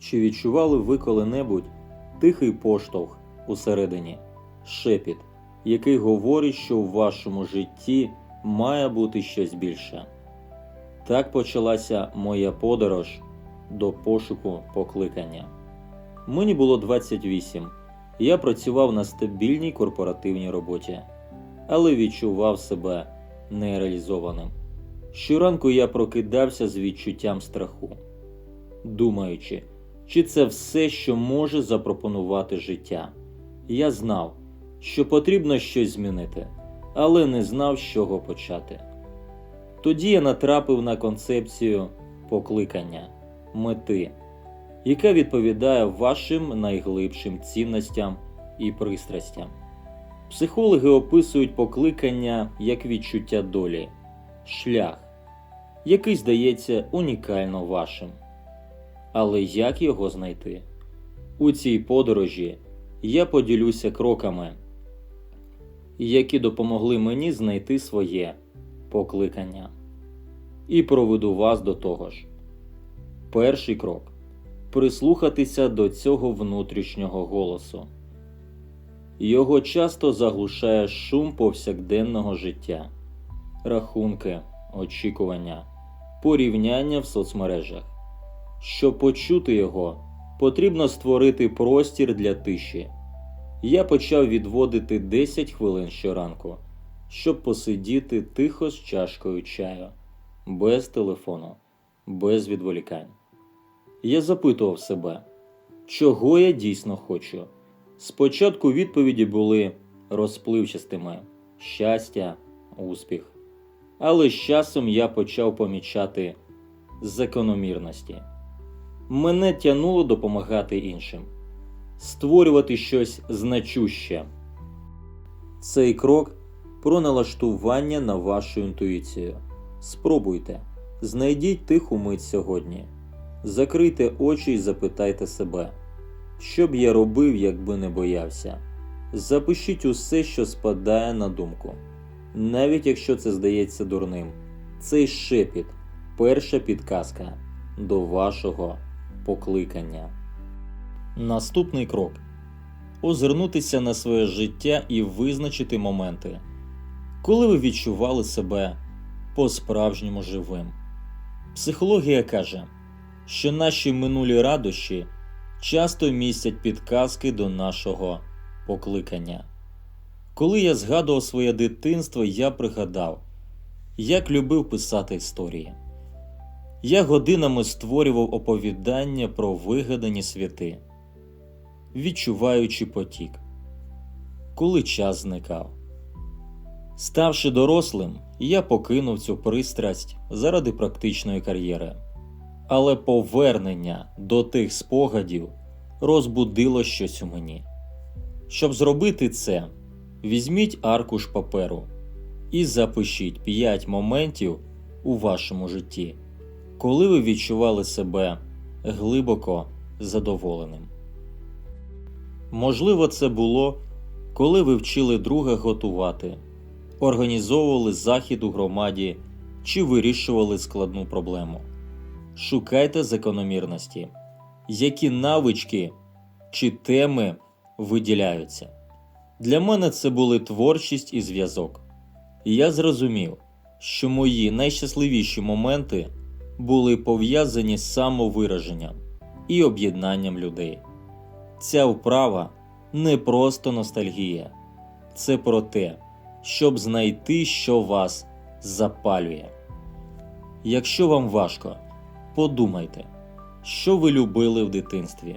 Чи відчували ви коли-небудь тихий поштовх усередині, шепіт, який говорить, що в вашому житті має бути щось більше? Так почалася моя подорож до пошуку покликання. Мені було 28. Я працював на стабільній корпоративній роботі, але відчував себе нереалізованим. Щоранку я прокидався з відчуттям страху, думаючи, чи це все, що може запропонувати життя. Я знав, що потрібно щось змінити, але не знав, з чого почати. Тоді я натрапив на концепцію покликання, мети, яка відповідає вашим найглибшим цінностям і пристрастям. Психологи описують покликання як відчуття долі, шлях, який здається унікально вашим. Але як його знайти? У цій подорожі я поділюся кроками, які допомогли мені знайти своє покликання. І проведу вас до того ж. Перший крок прислухатися до цього внутрішнього голосу. Його часто заглушає шум повсякденного життя, рахунки, очікування, порівняння в соцмережах. Щоб почути його, потрібно створити простір для тиші. Я почав відводити 10 хвилин щоранку, щоб посидіти тихо з чашкою чаю, без телефону, без відволікань. Я запитував себе, чого я дійсно хочу. Спочатку відповіді були розпливчастими щастя, успіх. Але з часом я почав помічати закономірності. Мене тянуло допомагати іншим, створювати щось значуще. Цей крок про налаштування на вашу інтуїцію. Спробуйте, знайдіть тиху мить сьогодні, закрийте очі і запитайте себе, що б я робив, якби не боявся. Запишіть усе, що спадає на думку, навіть якщо це здається дурним. Цей шепіт перша підказка до вашого покликання. Наступний крок озирнутися на своє життя і визначити моменти, коли ви відчували себе по-справжньому живим. Психологія каже, що наші минулі радощі часто містять підказки до нашого покликання. Коли я згадував своє дитинство, я пригадав, як любив писати історії. Я годинами створював оповідання про вигадані святи, відчуваючи потік, коли час зникав. Ставши дорослим, я покинув цю пристрасть заради практичної кар'єри, але повернення до тих спогадів розбудило щось у мені. Щоб зробити це, візьміть аркуш паперу і запишіть 5 моментів у вашому житті коли ви відчували себе глибоко задоволеним. Можливо, це було, коли ви вчили друга готувати, організовували захід у громаді чи вирішували складну проблему. Шукайте закономірності, які навички чи теми виділяються. Для мене це були творчість і зв'язок. І я зрозумів, що мої найщасливіші моменти були пов'язані з самовираженням і об'єднанням людей. Ця вправа не просто ностальгія, це про те, щоб знайти, що вас запалює. Якщо вам важко, подумайте, що ви любили в дитинстві,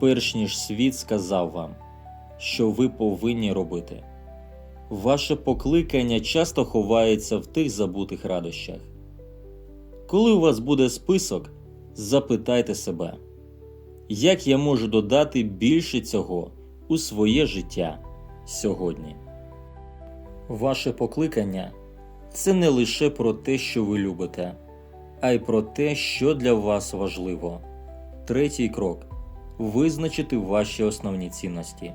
перш ніж світ сказав вам, що ви повинні робити. Ваше покликання часто ховається в тих забутих радощах. Коли у вас буде список, запитайте себе, як я можу додати більше цього у своє життя сьогодні. Ваше покликання це не лише про те, що ви любите, а й про те, що для вас важливо. Третій крок визначити ваші основні цінності.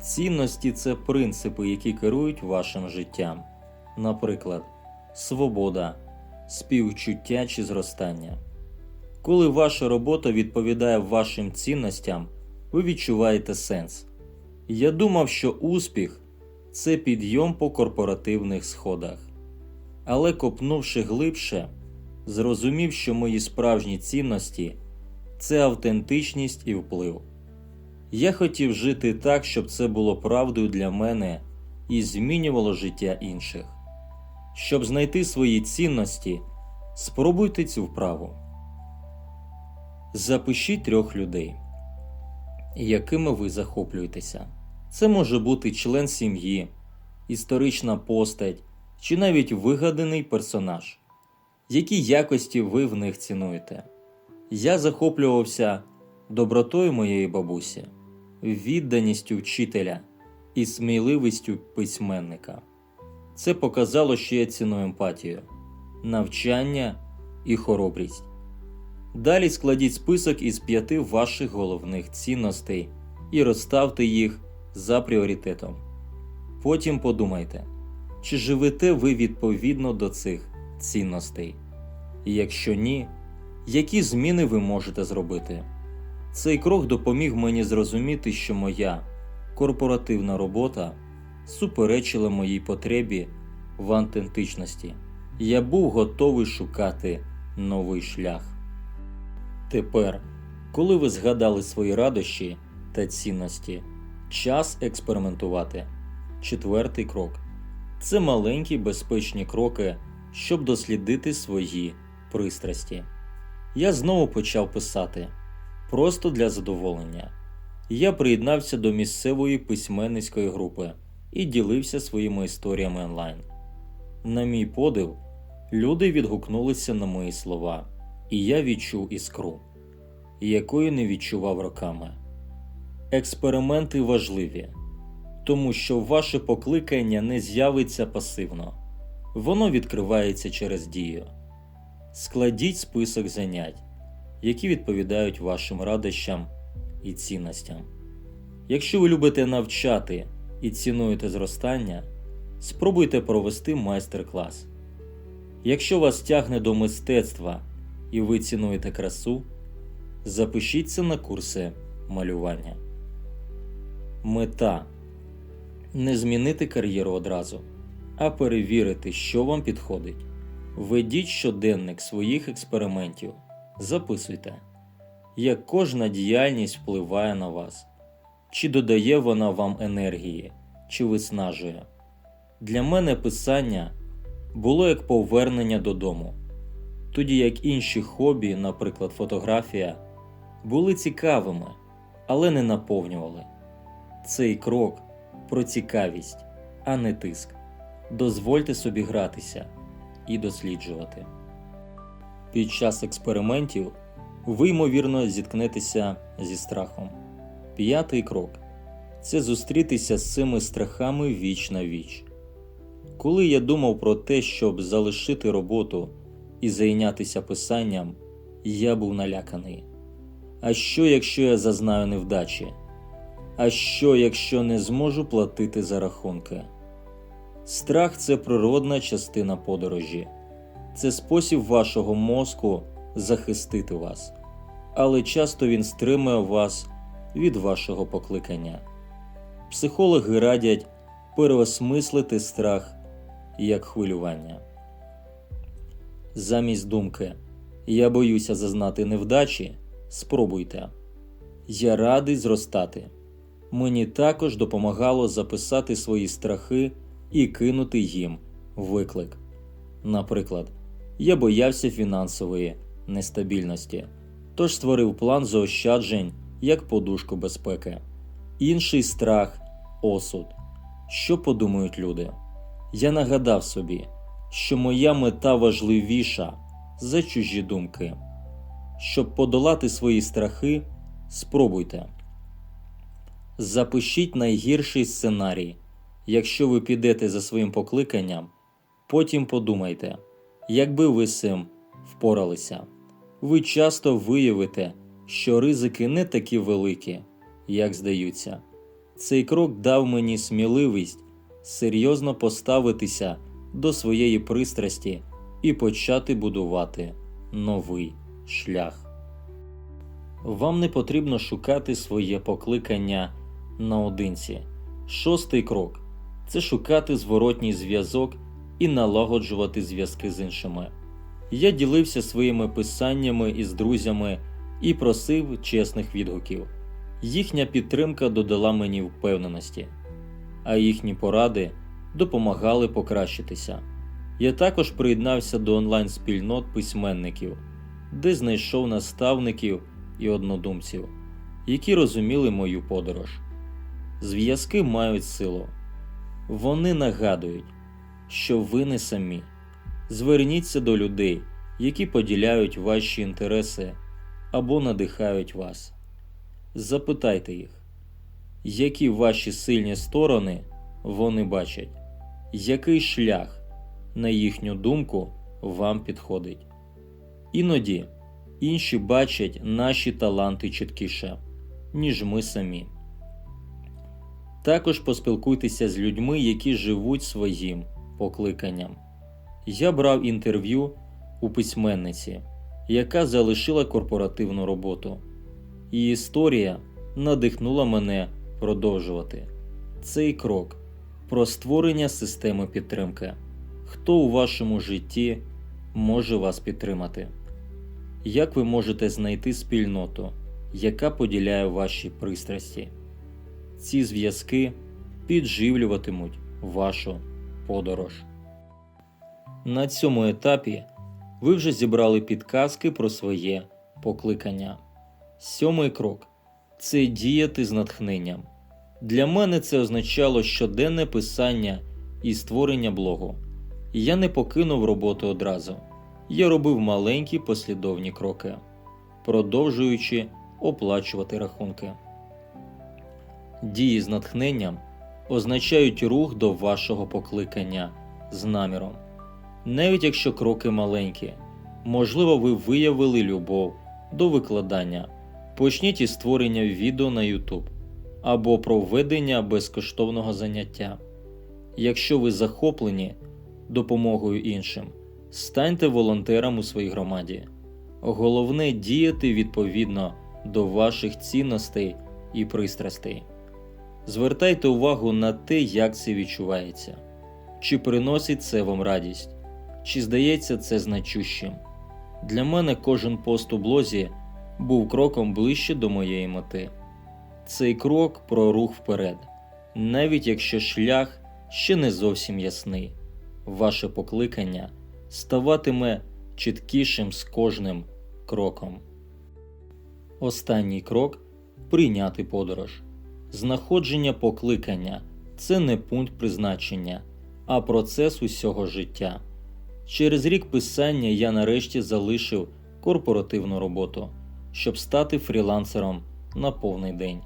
Цінності це принципи, які керують вашим життям, наприклад, свобода співчуття чи зростання. Коли ваша робота відповідає вашим цінностям, ви відчуваєте сенс. Я думав, що успіх це підйом по корпоративних сходах. Але копнувши глибше, зрозумів, що мої справжні цінності це автентичність і вплив. Я хотів жити так, щоб це було правдою для мене і змінювало життя інших. Щоб знайти свої цінності, спробуйте цю вправу. Запишіть трьох людей, якими ви захоплюєтеся. Це може бути член сім'ї, історична постать чи навіть вигаданий персонаж. Які якості ви в них цінуєте? Я захоплювався добротою моєї бабусі, відданістю вчителя і сміливістю письменника. Це показало, що я ціную емпатію, навчання і хоробрість. Далі складіть список із п'яти ваших головних цінностей і розставте їх за пріоритетом. Потім подумайте, чи живете ви відповідно до цих цінностей. І якщо ні, які зміни ви можете зробити? Цей крок допоміг мені зрозуміти, що моя корпоративна робота суперечила моїй потребі в автентичності. Я був готовий шукати новий шлях. Тепер, коли ви згадали свої радощі та цінності, час експериментувати. Четвертий крок це маленькі безпечні кроки, щоб дослідити свої пристрасті. Я знову почав писати просто для задоволення. Я приєднався до місцевої письменницької групи і ділився своїми історіями онлайн. На мій подив, люди відгукнулися на мої слова, і я відчув іскру, якої не відчував роками. Експерименти важливі, тому що ваше покликання не з'явиться пасивно, воно відкривається через дію. Складіть список занять, які відповідають вашим радощам і цінностям. Якщо ви любите навчати і цінуєте зростання, спробуйте провести майстер-клас. Якщо вас тягне до мистецтва і ви цінуєте красу, запишіться на курси малювання. Мета не змінити кар'єру одразу, а перевірити, що вам підходить. Ведіть щоденник своїх експериментів, записуйте, як кожна діяльність впливає на вас, чи додає вона вам енергії, чи виснажує. Для мене писання було як повернення додому, тоді як інші хобі, наприклад, фотографія, були цікавими, але не наповнювали. Цей крок про цікавість, а не тиск. Дозвольте собі гратися і досліджувати. Під час експериментів ви, ймовірно, зіткнетеся зі страхом. П'ятий крок це зустрітися з цими страхами віч на віч. Коли я думав про те, щоб залишити роботу і зайнятися писанням, я був наляканий. А що, якщо я зазнаю невдачі? А що, якщо не зможу платити за рахунки? Страх це природна частина подорожі, це спосіб вашого мозку захистити вас, але часто він стримує вас від вашого покликання. Психологи радять переосмислити страх як хвилювання. Замість думки Я боюся зазнати невдачі. Спробуйте. Я радий зростати. Мені також допомагало записати свої страхи і кинути їм виклик. Наприклад, я боявся фінансової нестабільності, тож створив план заощаджень як подушку безпеки. Інший страх осуд. Що подумають люди? Я нагадав собі, що моя мета важливіша за чужі думки. Щоб подолати свої страхи, спробуйте. Запишіть найгірший сценарій. Якщо ви підете за своїм покликанням, потім подумайте, якби ви з цим впоралися. Ви часто виявите, що ризики не такі великі, як здаються. Цей крок дав мені сміливість серйозно поставитися до своєї пристрасті і почати будувати новий шлях. Вам не потрібно шукати своє покликання наодинці. Шостий крок це шукати зворотній зв'язок і налагоджувати зв'язки з іншими. Я ділився своїми писаннями із друзями і просив чесних відгуків. Їхня підтримка додала мені впевненості, а їхні поради допомагали покращитися. Я також приєднався до онлайн-спільнот письменників, де знайшов наставників і однодумців, які розуміли мою подорож. Зв'язки мають силу. Вони нагадують, що ви не самі. Зверніться до людей, які поділяють ваші інтереси або надихають вас. Запитайте їх, які ваші сильні сторони вони бачать, який шлях, на їхню думку, вам підходить. Іноді інші бачать наші таланти чіткіше, ніж ми самі. Також поспілкуйтеся з людьми, які живуть своїм покликанням. Я брав інтерв'ю у письменниці, яка залишила корпоративну роботу. Її історія надихнула мене продовжувати цей крок про створення системи підтримки. Хто у вашому житті може вас підтримати? Як ви можете знайти спільноту, яка поділяє ваші пристрасті? Ці зв'язки підживлюватимуть вашу подорож. На цьому етапі ви вже зібрали підказки про своє покликання. Сьомий крок це діяти з натхненням. Для мене це означало щоденне писання і створення блогу. Я не покинув роботу одразу. Я робив маленькі послідовні кроки, продовжуючи оплачувати рахунки. Дії з натхненням означають рух до вашого покликання з наміром. Навіть якщо кроки маленькі, можливо, ви виявили любов до викладання, почніть із створення відео на YouTube або проведення безкоштовного заняття. Якщо ви захоплені допомогою іншим, станьте волонтером у своїй громаді. Головне діяти відповідно до ваших цінностей і пристрастей. Звертайте увагу на те, як це відчувається, чи приносить це вам радість, чи здається це значущим. Для мене кожен пост у блозі був кроком ближче до моєї мети. Цей крок про рух вперед, навіть якщо шлях ще не зовсім ясний, ваше покликання ставатиме чіткішим з кожним кроком. Останній крок прийняти подорож. Знаходження покликання це не пункт призначення, а процес усього життя. Через рік писання я нарешті залишив корпоративну роботу, щоб стати фрілансером на повний день.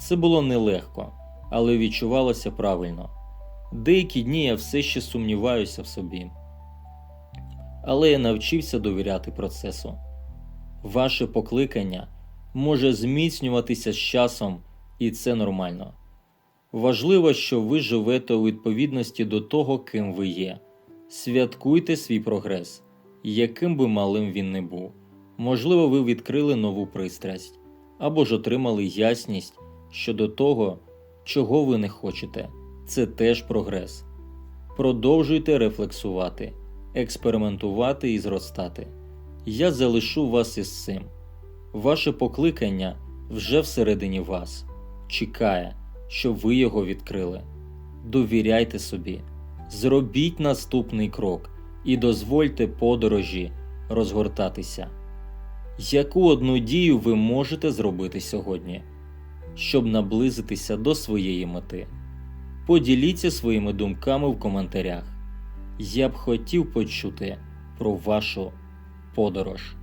Це було нелегко, але відчувалося правильно. Деякі дні я все ще сумніваюся в собі. Але я навчився довіряти процесу. Ваше покликання може зміцнюватися з часом, і це нормально. Важливо, що ви живете у відповідності до того, ким ви є. Святкуйте свій прогрес, яким би малим він не був. Можливо, ви відкрили нову пристрасть або ж отримали ясність щодо того, чого ви не хочете. Це теж прогрес. Продовжуйте рефлексувати, експериментувати і зростати. Я залишу вас із цим. Ваше покликання вже всередині вас чекає, щоб ви його відкрили. Довіряйте собі, зробіть наступний крок і дозвольте подорожі розгортатися. Яку одну дію ви можете зробити сьогодні, щоб наблизитися до своєї мети? Поділіться своїми думками в коментарях. Я б хотів почути про вашу подорож.